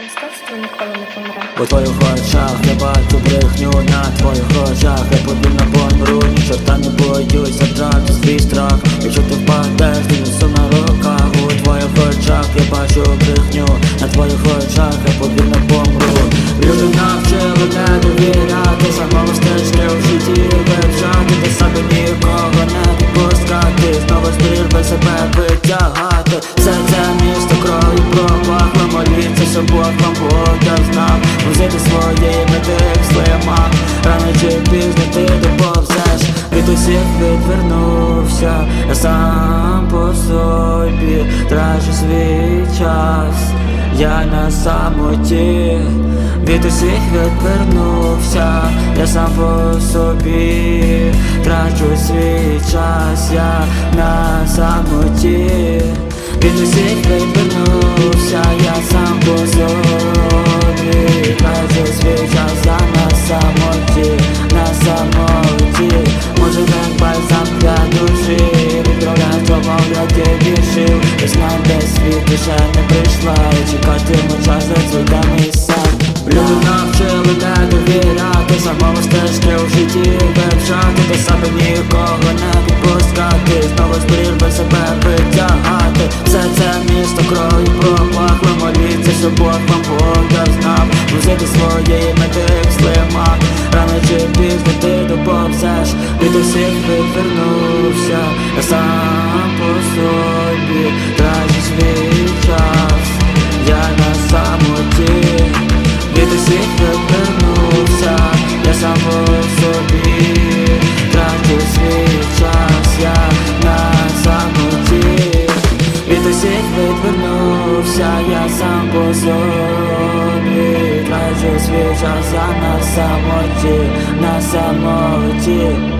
Мистецтво. У твоїх очах я бачу брехню на твоїх очах Я подвійно помру, ні чорта не боюсь Задрати свій страх. Якщо ти впадеш, несу на руках. У твоїх очах я бачу брехню На твоїх очах я подвійно помру Люди навчили не довіряти Самого стежки в житті вивчати. До себе нікого не підпускати Знову з себе витягати Вам подав знак Возити свої мети в слимах Рано чи пізно ти доповзеш. Від усіх відвернувся. Я сам по собі Трачу свій час. Я на самоті. Від усіх відвернувся, я сам по собі трачу свій час, я на самоті, від усіх відвернувся, я сам душі, відправляю твого я тобі шив, я знаю, де світ ще не прийшла, і чекатиму час за мій сам. Люди навчили не довіряти Самого стежки у житті вивчати. До себе нікого не підпускати Знову з прірви себе витягати Все це місто крові пропахло. Моліться, щоб Бог вам подав знав Возити свої Від усіх відвернувся. Я сам по собі Трачу свій час. Я на самоті від усіх відвернувся, я сам по собі трачу свій час, я на самоті від усіх відвернувся, я сам по собі трачу свій час, я на самоті, на самоті